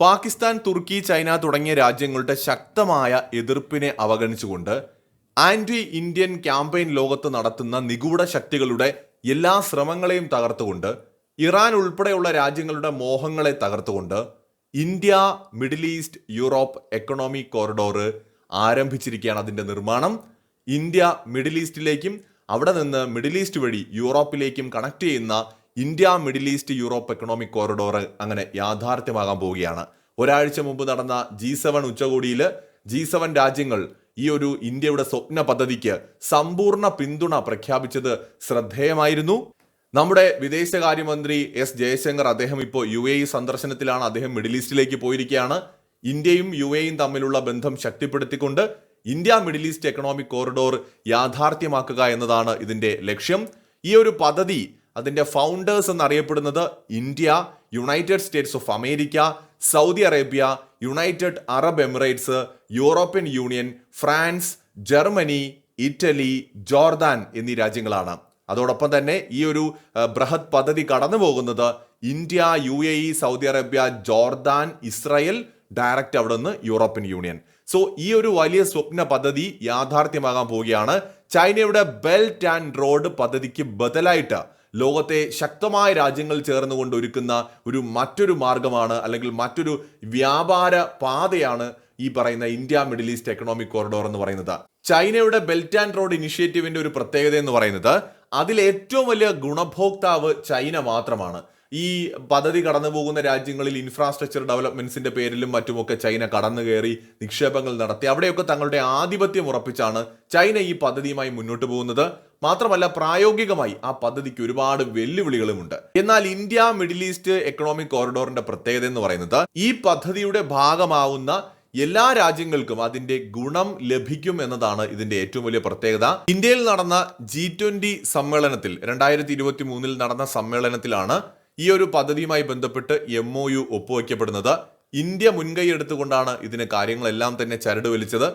പാകിസ്ഥാൻ തുർക്കി China തുടങ്ങിയ രാജ്യങ്ങളുടെ ശക്തമായ എതിർപ്പിനെ അവഗണിച്ചുകൊണ്ട് ആന്റി ഇന്ത്യൻ ക്യാമ്പയിൻ ലോകത്ത് നടത്തുന്ന നിഗൂഢ ശക്തികളുടെ എല്ലാ ശ്രമങ്ങളെയും തകർത്തുകൊണ്ട് ഇറാൻ ഉൾപ്പെടെയുള്ള രാജ്യങ്ങളുടെ മോഹങ്ങളെ തകർത്തുകൊണ്ട് India Middle East Europe economy corridor ആരംഭിച്ചിരിക്കുകയാണ് അതിന്റെ നിർമ്മാണം. ഇന്ത്യ മിഡിൽ ഈസ്റ്റിലേക്കും അവിടെ നിന്ന് മിഡിൽ ഈസ്റ്റ് വഴി യൂറോപ്പിലേക്കും കണക്ട് ചെയ്യുന്ന India Middle East Europe economic corridor അങ്ങനെ യാഥാർത്ഥ്യമാകാൻ പോവുകയാണ്. ഒരാഴ്ച മുമ്പ് നടന്ന ജി സെവൻ ഉച്ചകോടിയിൽ ജി സെവൻ രാജ്യങ്ങൾ ഈ ഒരു ഇന്ത്യയുടെ സ്വപ്ന പദ്ധതിക്ക് സമ്പൂർണ പിന്തുണ പ്രഖ്യാപിച്ചത് ശ്രദ്ധേയമായിരുന്നു. നമ്മുടെ വിദേശകാര്യമന്ത്രി എസ് ജയശങ്കർ അദ്ദേഹം ഇപ്പോൾ യു എ ഇ സന്ദർശനത്തിലാണ്. അദ്ദേഹം മിഡിൽ ഈസ്റ്റിലേക്ക് പോയിരിക്കുകയാണ്. ഇന്ത്യയും യു എയും തമ്മിലുള്ള ബന്ധം ശക്തിപ്പെടുത്തിക്കൊണ്ട് India Middle East economic corridor യാഥാർത്ഥ്യമാക്കുക എന്നതാണ് ഇതിന്റെ ലക്ഷ്യം. ഈ ഒരു പദ്ധതി അതിന്റെ ഫൗണ്ടേഴ്സ് എന്നറിയപ്പെടുന്നത് India United States of America Saudi Arabia United Arab Emirates European Union France Germany Italy Jordan എന്നീ രാജ്യങ്ങളാണ്. അതോടൊപ്പം തന്നെ ഈ ഒരു ബൃഹത് പദ്ധതി കടന്നു പോകുന്നത് India U A E Saudi Arabia Jordan Israel direct അവിടെ നിന്ന് യൂറോപ്യൻ യൂണിയൻ. സോ ഈ ഒരു വലിയ സ്വപ്ന പദ്ധതി യാഥാർത്ഥ്യമാകാൻ പോവുകയാണ്. ചൈനയുടെ ബെൽറ്റ് ആൻഡ് റോഡ് പദ്ധതിക്ക് ബദലായിട്ട് ലോകത്തെ ശക്തമായ രാജ്യങ്ങൾ ചേർന്നുകൊണ്ട് ഒരുക്കുന്ന ഒരു മറ്റൊരു മാർഗമാണ് അല്ലെങ്കിൽ മറ്റൊരു വ്യാപാര പാതയാണ് ഈ പറയുന്ന India Middle East economic corridor എന്ന് പറയുന്നത്. ചൈനയുടെ ബെൽറ്റ് ആൻഡ് റോഡ് ഇനിഷ്യേറ്റീവിന്റെ ഒരു പ്രത്യേകത എന്ന് പറയുന്നത് അതിൽ ഏറ്റവും വലിയ ഗുണഭോക്താവ് ചൈന മാത്രമാണ്. ഈ പദ്ധതി കടന്നു പോകുന്ന രാജ്യങ്ങളിൽ ഇൻഫ്രാസ്ട്രക്ചർ ഡെവലപ്മെന്റ്സിന്റെ പേരിലും മറ്റുമൊക്കെ ചൈന കടന്നു കയറി നിക്ഷേപങ്ങൾ നടത്തി അവിടെയൊക്കെ തങ്ങളുടെ ആധിപത്യം ഉറപ്പിച്ചാണ് ചൈന ഈ പദ്ധതിയുമായി മുന്നോട്ട് പോകുന്നത്. മാത്രമല്ല പ്രായോഗികമായി ആ പദ്ധതിക്ക് ഒരുപാട് വെല്ലുവിളികളുമുണ്ട്. എന്നാൽ ഇന്ത്യ മിഡിൽ ഈസ്റ്റ് എക്കണോമിക് കോറിഡോറിന്റെ പ്രത്യേകത എന്ന് പറയുന്നത് ഈ പദ്ധതിയുടെ ഭാഗമാവുന്ന എല്ലാ രാജ്യങ്ങൾക്കും അതിന്റെ ഗുണം ലഭിക്കും എന്നതാണ് ഇതിന്റെ ഏറ്റവും വലിയ പ്രത്യേകത. ഇന്ത്യയിൽ നടന്ന ജി ട്വന്റി സമ്മേളനത്തിൽ രണ്ടായിരത്തി ഇരുപത്തി മൂന്നിൽ നടന്ന സമ്മേളനത്തിലാണ് ഈ ഒരു പദ്ധതിയുമായി ബന്ധപ്പെട്ട് എം ഒ യു ഒപ്പുവയ്ക്കപ്പെടുന്നത് ഇന്ത്യ മുൻകൈ എടുത്തുകൊണ്ടാണ് ഇതിന് കാര്യങ്ങളെല്ലാം തന്നെ ചരട് വലിച്ചത്.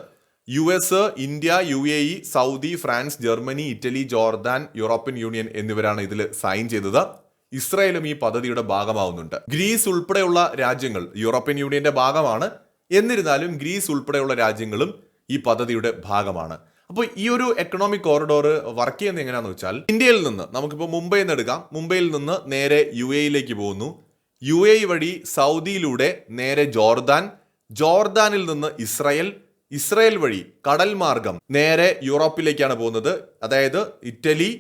U S India U A E Saudi France Germany Italy Jordan European Union എന്നിവരാണ് ഇതിൽ സൈൻ ചെയ്തത്. ഇസ്രായേലും ഈ പദ്ധതിയുടെ ഭാഗമാവുന്നുണ്ട്. ഗ്രീസ് ഉൾപ്പെടെയുള്ള രാജ്യങ്ങൾ യൂറോപ്യൻ യൂണിയന്റെ ഭാഗമാണ്. എന്നിരുന്നാലും ഗ്രീസ് ഉൾപ്പെടെയുള്ള രാജ്യങ്ങളും ഈ പദ്ധതിയുടെ ഭാഗമാണ്. അപ്പോൾ ഈ ഒരു എക്കണോമിക് കോറിഡോർ വർക്ക് ചെയ്യുന്നത് എങ്ങനെയാണെന്ന് വെച്ചാൽ ഇന്ത്യയിൽ നിന്ന് നമുക്കിപ്പോൾ മുംബൈയിൽ നിന്ന് എടുക്കാം. മുംബൈയിൽ നിന്ന് നേരെ യു എയിലേക്ക് പോകുന്നു. യു എ വഴി സൗദിയിലൂടെ നേരെ ജോർദാൻ. ജോർദാനിൽ നിന്ന് ഇസ്രായേൽ. ഇസ്രായേൽ വഴി കടൽ മാർഗം നേരെ യൂറോപ്പിലേക്കാണ് പോകുന്നത്. അതായത് Italy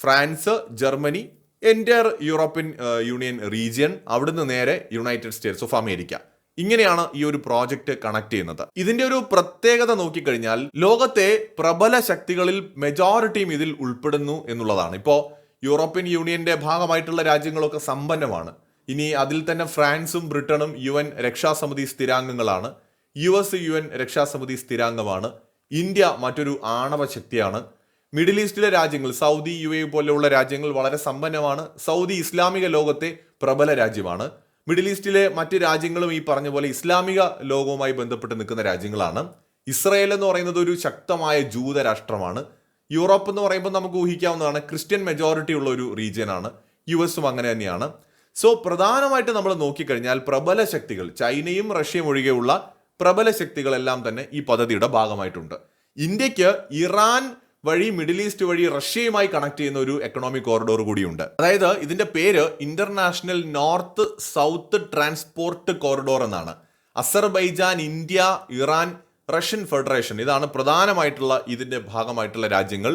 France Germany entire European Union region അവിടുന്ന് നേരെ യുണൈറ്റഡ് സ്റ്റേറ്റ്സ് ഓഫ് അമേരിക്ക. ഇങ്ങനെയാണ് ഈ ഒരു പ്രോജക്റ്റ് കണക്ട് ചെയ്യുന്നത്. ഇതിന്റെ ഒരു പ്രത്യേകത നോക്കിക്കഴിഞ്ഞാൽ ലോകത്തെ പ്രബല ശക്തികളിൽ മെജോറിറ്റിയും ഇതിൽ ഉൾപ്പെടുന്നു എന്നുള്ളതാണ്. ഇപ്പോൾ യൂറോപ്യൻ യൂണിയന്റെ ഭാഗമായിട്ടുള്ള രാജ്യങ്ങളൊക്കെ സമ്പന്നമാണ്. ഇനി അതിൽ തന്നെ ഫ്രാൻസും ബ്രിട്ടനും യു എൻ രക്ഷാസമിതി സ്ഥിരാംഗങ്ങളാണ്. യു എസ് യു എൻ രക്ഷാസമിതി സ്ഥിരാംഗമാണ്. ഇന്ത്യ മറ്റൊരു ആണവ ശക്തിയാണ്. മിഡിൽ ഈസ്റ്റിലെ രാജ്യങ്ങൾ സൗദി യു എ പോലെയുള്ള രാജ്യങ്ങൾ വളരെ സമ്പന്നമാണ്. സൗദി ഇസ്ലാമിക ലോകത്തെ പ്രബല രാജ്യമാണ്. മിഡിൽ ഈസ്റ്റിലെ മറ്റ് രാജ്യങ്ങളും ഈ പറഞ്ഞ പോലെ ഇസ്ലാമിക ലോകവുമായി ബന്ധപ്പെട്ട് നിൽക്കുന്ന രാജ്യങ്ങളാണ്. ഇസ്രയേൽ എന്ന് പറയുന്നത് ഒരു ശക്തമായ ജൂത രാഷ്ട്രമാണ് യൂറോപ്പ് എന്ന് പറയുമ്പോൾ നമുക്ക് ഊഹിക്കാവുന്നതാണ് ക്രിസ്ത്യൻ മെജോറിറ്റി ഉള്ള ഒരു റീജിയനാണ് യു എസും അങ്ങനെ തന്നെയാണ്. സോ പ്രധാനമായിട്ട് നമ്മൾ നോക്കിക്കഴിഞ്ഞാൽ പ്രബല ശക്തികൾ ചൈനയും റഷ്യയും ഒഴികെയുള്ള പ്രബല ശക്തികളെല്ലാം തന്നെ ഈ പദ്ധതിയുടെ ഭാഗമായിട്ടുണ്ട്. ഇന്ത്യയ്ക്ക് ഇറാൻ വഴി മിഡിൽ ഈസ്റ്റ് വഴി റഷ്യയുമായി കണക്ട് ചെയ്യുന്ന ഒരു എക്കണോമിക് കോറിഡോർ കൂടിയുണ്ട്. അതായത് ഇതിന്റെ പേര് international north south transport corridor എന്നാണ്. Azerbaijan India Iran Russian Federation ഇതാണ് പ്രധാനമായിട്ടുള്ള ഇതിന്റെ ഭാഗമായിട്ടുള്ള രാജ്യങ്ങൾ.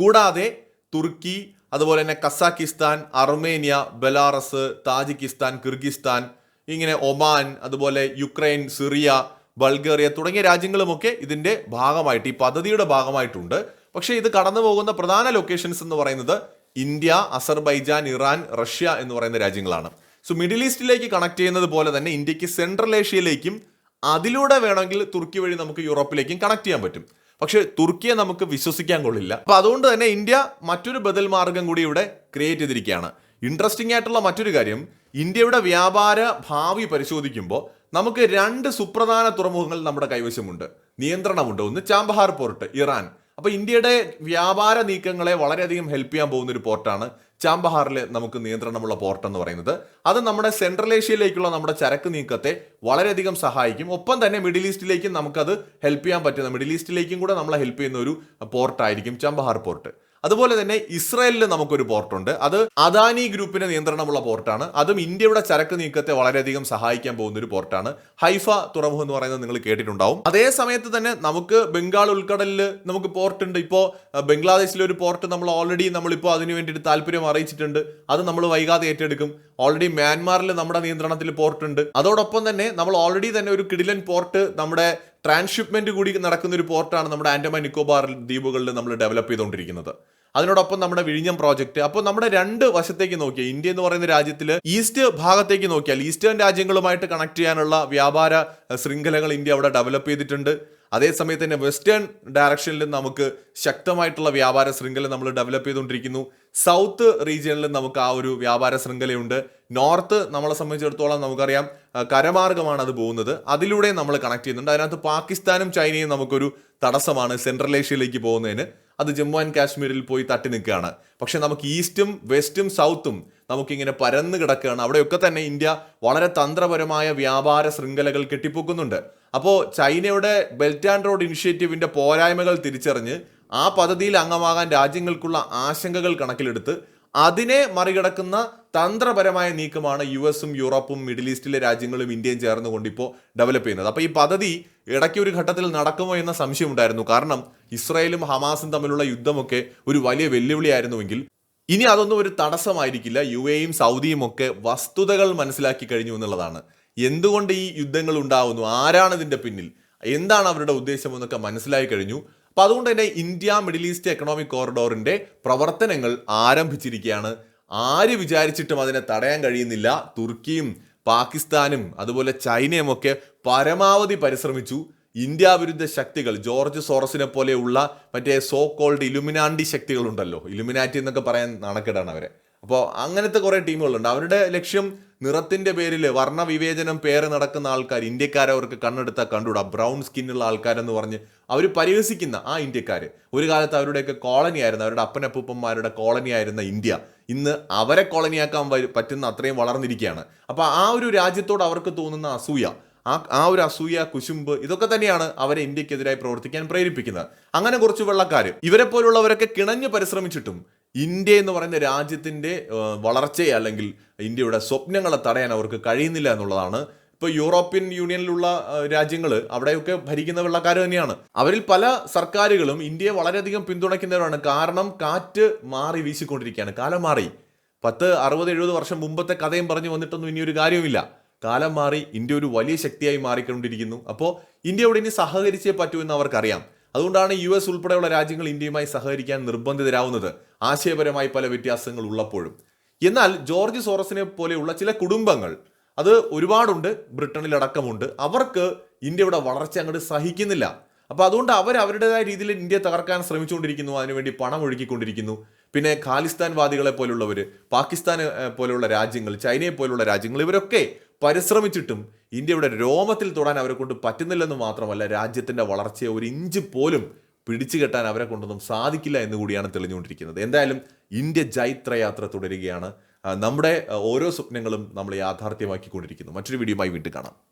കൂടാതെ തുർക്കി അതുപോലെ തന്നെ Kazakhstan Armenia Belarus Tajikistan Kyrgyzstan ഇങ്ങനെ ഒമാൻ അതുപോലെ യുക്രൈൻ സിറിയ ബൾഗേറിയ തുടങ്ങിയ രാജ്യങ്ങളുമൊക്കെ ഇതിന്റെ ഭാഗമായിട്ട് ഈ പദ്ധതിയുടെ ഭാഗമായിട്ടുണ്ട്. പക്ഷേ ഇത് കടന്നു പോകുന്ന പ്രധാന ലൊക്കേഷൻസ് എന്ന് പറയുന്നത് ഇന്ത്യ അസർബൈജാൻ ഇറാൻ റഷ്യ എന്ന് പറയുന്ന രാജ്യങ്ങളാണ്. സോ മിഡിൽ ഈസ്റ്റിലേക്ക് കണക്ട് ചെയ്യുന്നത് പോലെ തന്നെ ഇന്ത്യയ്ക്ക് സെൻട്രൽ ഏഷ്യയിലേക്കും അതിലൂടെ വേണമെങ്കിൽ തുർക്കി വഴി നമുക്ക് യൂറോപ്പിലേക്കും കണക്ട് ചെയ്യാൻ പറ്റും. പക്ഷേ തുർക്കിയെ നമുക്ക് വിശ്വസിക്കാൻ കൊള്ളില്ല. അപ്പോൾ അതുകൊണ്ട് തന്നെ ഇന്ത്യ മറ്റൊരു ബദൽ മാർഗം കൂടി ഇവിടെ ക്രിയേറ്റ് ചെയ്തിരിക്കുകയാണ്. ഇൻട്രസ്റ്റിംഗ് ആയിട്ടുള്ള മറ്റൊരു കാര്യം ഇന്ത്യയുടെ വ്യാപാര ഭാവി പരിശോധിക്കുമ്പോൾ നമുക്ക് രണ്ട് സുപ്രധാന തുറമുഖങ്ങൾ നമ്മുടെ കൈവശമുണ്ട്. നിയന്ത്രണമുണ്ട്. ഒന്ന് ചാമ്പഹാർ പോർട്ട് ഇറാൻ. അപ്പൊ ഇന്ത്യയുടെ വ്യാപാര നീക്കങ്ങളെ വളരെയധികം ഹെൽപ്പ് ചെയ്യാൻ പോകുന്ന ഒരു പോർട്ടാണ് ചാമ്പഹാറിൽ നമുക്ക് നിയന്ത്രണമുള്ള പോർട്ട് എന്ന് പറയുന്നത്. അത് നമ്മുടെ സെൻട്രൽ ഏഷ്യയിലേക്കുള്ള നമ്മുടെ ചരക്ക് നീക്കത്തെ വളരെയധികം സഹായിക്കും. ഒപ്പം തന്നെ മിഡിൽ ഈസ്റ്റിലേക്കും നമുക്കത് ഹെൽപ്പ് ചെയ്യാൻ പറ്റുന്ന മിഡിൽ ഈസ്റ്റിലേക്കും കൂടെ നമ്മളെ ഹെൽപ്പ് ചെയ്യുന്ന ഒരു പോർട്ടായിരിക്കും ചാമ്പഹാർ പോർട്ട്. അതുപോലെ തന്നെ ഇസ്രായേലിൽ നമുക്കൊരു പോർട്ടുണ്ട്. അത് അദാനി ഗ്രൂപ്പിന്റെ നിയന്ത്രണമുള്ള പോർട്ടാണ്. അതും ഇന്ത്യയുടെ ചരക്ക് നീക്കത്തെ വളരെയധികം സഹായിക്കാൻ പോകുന്ന ഒരു പോർട്ടാണ്. ഹൈഫ തുറമുഖം എന്ന് പറയുന്നത് നിങ്ങൾ കേട്ടിട്ടുണ്ടാവും. അതേ സമയത്ത് തന്നെ നമുക്ക് ബംഗാൾ ഉൾക്കടലിൽ നമുക്ക് പോർട്ട് ഉണ്ട്. ഇപ്പോൾ ബംഗ്ലാദേശിലെ ഒരു പോർട്ട് നമ്മൾ ഓൾറെഡി നമ്മളിപ്പോൾ അതിനു വേണ്ടിയിട്ട് താല്പര്യം അറിയിച്ചിട്ടുണ്ട്. അത് നമ്മൾ വൈകാതെ ഏറ്റെടുക്കും. ഓൾറെഡി മ്യാൻമാറിൽ നമ്മുടെ നിയന്ത്രണത്തിൽ പോർട്ട് ഉണ്ട്. അതോടൊപ്പം തന്നെ നമ്മൾ ഓൾറെഡി തന്നെ ഒരു കിഡിലൻ പോർട്ട് നമ്മുടെ ട്രാൻസ്ഷിപ്മെന്റ് കൂടി നടക്കുന്ന ഒരു പോർട്ടാണ് നമ്മുടെ ആൻഡമാൻ നിക്കോബാർ ദ്വീപുകളിൽ നമ്മൾ ഡെവലപ്പ് ചെയ്തുകൊണ്ടിരിക്കുന്നത്. അതിനോടൊപ്പം നമ്മുടെ വിഴിഞ്ഞം പ്രോജക്റ്റ് അപ്പോൾ നമ്മുടെ രണ്ട് വശത്തേക്ക് നോക്കിയാൽ ഇന്ത്യ എന്ന് പറയുന്ന രാജ്യത്തിൽ ഈസ്റ്റ് ഭാഗത്തേക്ക് നോക്കിയാൽ ഈസ്റ്റേൺ രാജ്യങ്ങളുമായിട്ട് കണക്ട് ചെയ്യാനുള്ള വ്യാപാര ശൃംഖലകൾ ഇന്ത്യ അവിടെ ഡെവലപ്പ് ചെയ്തിട്ടുണ്ട്. അതേസമയത്ത് തന്നെ വെസ്റ്റേൺ ഡയറക്ഷനിൽ നമുക്ക് ശക്തമായിട്ടുള്ള വ്യാപാര ശൃംഖല നമ്മൾ ഡെവലപ്പ് ചെയ്തുകൊണ്ടിരിക്കുന്നു. സൗത്ത് റീജിയനിൽ നമുക്ക് ആ ഒരു വ്യാപാര ശൃംഖലയുണ്ട്. നോർത്ത് നമ്മളെ സംബന്ധിച്ചിടത്തോളം നമുക്കറിയാം കരമാർഗമാണ് അത് പോകുന്നത്. അതിലൂടെ നമ്മൾ കണക്ട് ചെയ്യുന്നുണ്ട്. അതിനകത്ത് പാകിസ്ഥാനും ചൈനയും നമുക്കൊരു തടസ്സമാണ് സെൻട്രൽ ഏഷ്യയിലേക്ക് പോകുന്നതിന്. അത് ജമ്മു ആൻഡ് കാശ്മീരിൽ പോയി തട്ടി നിൽക്കുകയാണ്. പക്ഷെ നമുക്ക് ഈസ്റ്റും വെസ്റ്റും സൗത്തും നമുക്കിങ്ങനെ പരന്ന് കിടക്കുകയാണ്. അവിടെയൊക്കെ തന്നെ ഇന്ത്യ വളരെ തന്ത്രപരമായ വ്യാപാര ശൃംഖലകൾ കെട്ടിപ്പൊക്കുന്നുണ്ട്. അപ്പോൾ ചൈനയുടെ ബെൽറ്റ് ആൻഡ് റോഡ് ഇനിഷ്യേറ്റീവിന്റെ പോരായ്മകൾ തിരിച്ചറിഞ്ഞ് ആ പദ്ധതിയിൽ അംഗമാകാൻ രാജ്യങ്ങൾക്കുള്ള ആശങ്കകൾ കണക്കിലെടുത്ത് അതിനെ മറികടക്കുന്ന തന്ത്രപരമായ നീക്കമാണ് യു എസും യൂറോപ്പും മിഡിൽ ഈസ്റ്റിലെ രാജ്യങ്ങളും ഇന്ത്യയും ചേർന്നുകൊണ്ട് ഇപ്പോൾ ഡെവലപ്പ് ചെയ്യുന്നത്. അപ്പോൾ ഈ പദ്ധതി ഇടയ്ക്ക് ഒരു ഘട്ടത്തിൽ നടക്കുമോ എന്ന സംശയം ഉണ്ടായിരുന്നു. കാരണം ഇസ്രായേലും ഹമാസും തമ്മിലുള്ള യുദ്ധമൊക്കെ ഒരു വലിയ വെല്ലുവിളിയായിരുന്നുവെങ്കിൽ ഇനി അതൊന്നും ഒരു തടസ്സമായിരിക്കില്ല. യു എയും സൗദിയും ഒക്കെ വസ്തുതകൾ മനസ്സിലാക്കി കഴിഞ്ഞു എന്നുള്ളതാണ്. എന്തുകൊണ്ട് ഈ യുദ്ധങ്ങൾ ഉണ്ടാവുന്നു? ആരാണ് ഇതിന്റെ പിന്നിൽ? എന്താണ് അവരുടെ ഉദ്ദേശം എന്നൊക്കെ മനസ്സിലായി കഴിഞ്ഞു. അപ്പോൾ അതുകൊണ്ട് തന്നെ ഇന്ത്യ മിഡിൽ ഈസ്റ്റ് എക്കണോമിക് കോറിഡോറിന്റെ പ്രവർത്തനങ്ങൾ ആരംഭിച്ചിരിക്കുകയാണ്. ആര് വിചാരിച്ചിട്ടും അതിനെ തടയാൻ കഴിയുന്നില്ല. തുർക്കിയും പാകിസ്ഥാനും അതുപോലെ ചൈനയും ഒക്കെ പരമാവധി പരിശ്രമിച്ചു. ഇന്ത്യ വിരുദ്ധ ശക്തികൾ ജോർജ് സോറസിനെ പോലെയുള്ള മറ്റേ സോ കോൾഡ് ഇലുമിനാണ്ടി ശക്തികളുണ്ടല്ലോ. ഇലുമിനാറ്റി എന്നൊക്കെ പറയാൻ നാണക്കേടാണ് അവരെ. അപ്പോൾ അങ്ങനത്തെ കുറേ ടീമുകളുണ്ട്. അവരുടെ ലക്ഷ്യം നിറത്തിന്റെ പേരിൽ വർണവിവേചനം പേര് നടക്കുന്ന ആൾക്കാർ ഇന്ത്യക്കാരെ അവർക്ക് കണ്ണെടുത്താൽ കണ്ടുകൂടാ. ബ്രൗൺ സ്കിന്നുള്ള ആൾക്കാരെന്ന് പറഞ്ഞ് അവർ പരിഹസിക്കുന്ന ആ ഇന്ത്യക്കാർ ഒരു കാലത്ത് അവരുടെയൊക്കെ കോളനി ആയിരുന്നു. അവരുടെ അപ്പനപ്പൂപ്പന്മാരുടെ കോളനി ആയിരുന്ന ഇന്ത്യ. ഇന്ന് അവരെ കോളനിയാക്കാൻ പറ്റുന്ന അത്രയും വളർന്നിരിക്കുകയാണ്. അപ്പോൾ ആ ഒരു രാജ്യത്തോട് അവർക്ക് തോന്നുന്ന അസൂയ ആ ആ ഒരു അസൂയ കുശുമ്പ് ഇതൊക്കെ തന്നെയാണ് അവരെ ഇന്ത്യക്കെതിരായി പ്രവർത്തിക്കാൻ പ്രേരിപ്പിക്കുന്നത്. അങ്ങനെ കുറച്ച് വെള്ളക്കാർ ഇവരെ പോലുള്ളവരൊക്കെ കിണഞ്ഞ് പരിശ്രമിച്ചിട്ടും ഇന്ത്യ എന്ന് പറയുന്ന രാജ്യത്തിന്റെ വളർച്ചയെ അല്ലെങ്കിൽ ഇന്ത്യയുടെ സ്വപ്നങ്ങളെ തടയാൻ അവർക്ക് കഴിയുന്നില്ല എന്നുള്ളതാണ്. ഇപ്പോൾ യൂറോപ്യൻ യൂണിയനിലുള്ള രാജ്യങ്ങൾ അവിടെയൊക്കെ ഭരിക്കുന്ന വെള്ളക്കാർ തന്നെയാണ്. അവരിൽ പല സർക്കാരുകളും ഇന്ത്യയെ വളരെയധികം പിന്തുണയ്ക്കുന്നവരാണ്. കാരണം കാറ്റ് മാറി വീശിക്കൊണ്ടിരിക്കുകയാണ്. കാലം മാറി. പത്ത് അറുപത് എഴുപത് വർഷം മുമ്പത്തെ കഥയും പറഞ്ഞു വന്നിട്ടൊന്നും ഇനി ഒരു കാര്യവുമില്ല. കാലം മാറി ഇന്ത്യ ഒരു വലിയ ശക്തിയായി മാറിക്കൊണ്ടിരിക്കുന്നു. അപ്പോൾ ഇന്ത്യയോട് ഇനി സഹകരിച്ചേ പറ്റൂ എന്ന് അവർക്കറിയാം. അതുകൊണ്ടാണ് യു എസ് ഉൾപ്പെടെയുള്ള രാജ്യങ്ങൾ ഇന്ത്യയുമായി സഹകരിക്കാൻ നിർബന്ധിതരാവുന്നത്. ആശയപരമായി പല വ്യത്യാസങ്ങൾ ഉള്ളപ്പോഴും. എന്നാൽ ജോർജ് സോറസിനെ പോലെയുള്ള ചില കുടുംബങ്ങൾ അത് ഒരുപാടുണ്ട് ബ്രിട്ടനിലടക്കമുണ്ട്. അവർക്ക് ഇന്ത്യയുടെ വളർച്ച അങ്ങോട്ട് സഹിക്കുന്നില്ല. അപ്പോൾ അതുകൊണ്ട് അവർ അവരുടേതായ രീതിയിൽ ഇന്ത്യ തകർക്കാൻ ശ്രമിച്ചുകൊണ്ടിരിക്കുന്നു അതിനുവേണ്ടി പണം ഒഴുകിക്കൊണ്ടിരിക്കുന്നു. പിന്നെ ഖാലിസ്ഥാൻ വാദികളെ പോലുള്ളവർ പാകിസ്ഥാൻ പോലുള്ള രാജ്യങ്ങൾ ചൈനയെ പോലുള്ള രാജ്യങ്ങൾ ഇവരൊക്കെ പരിശ്രമിച്ചിട്ടും ഇന്ത്യയുടെ രോമത്തിൽ തൊടാൻ അവരെ കൊണ്ട് പറ്റുന്നില്ലെന്ന് മാത്രമല്ല രാജ്യത്തിന്റെ വളർച്ചയെ ഒരു ഇഞ്ച് പോലും പിടിച്ചു കെട്ടാൻ അവരെ കൊണ്ടൊന്നും സാധിക്കില്ല എന്ന് കൂടിയാണ് തെളിഞ്ഞുകൊണ്ടിരിക്കുന്നത്. എന്തായാലും ഇന്ത്യ ജൈത്രയാത്ര തുടരുകയാണ്. നമ്മുടെ ഓരോ സ്വപ്നങ്ങളും നമ്മൾ യാഥാർത്ഥ്യമാക്കിക്കൊണ്ടിരിക്കുന്നു. മറ്റൊരു വീഡിയോയുമായി വീണ്ടും കാണാം.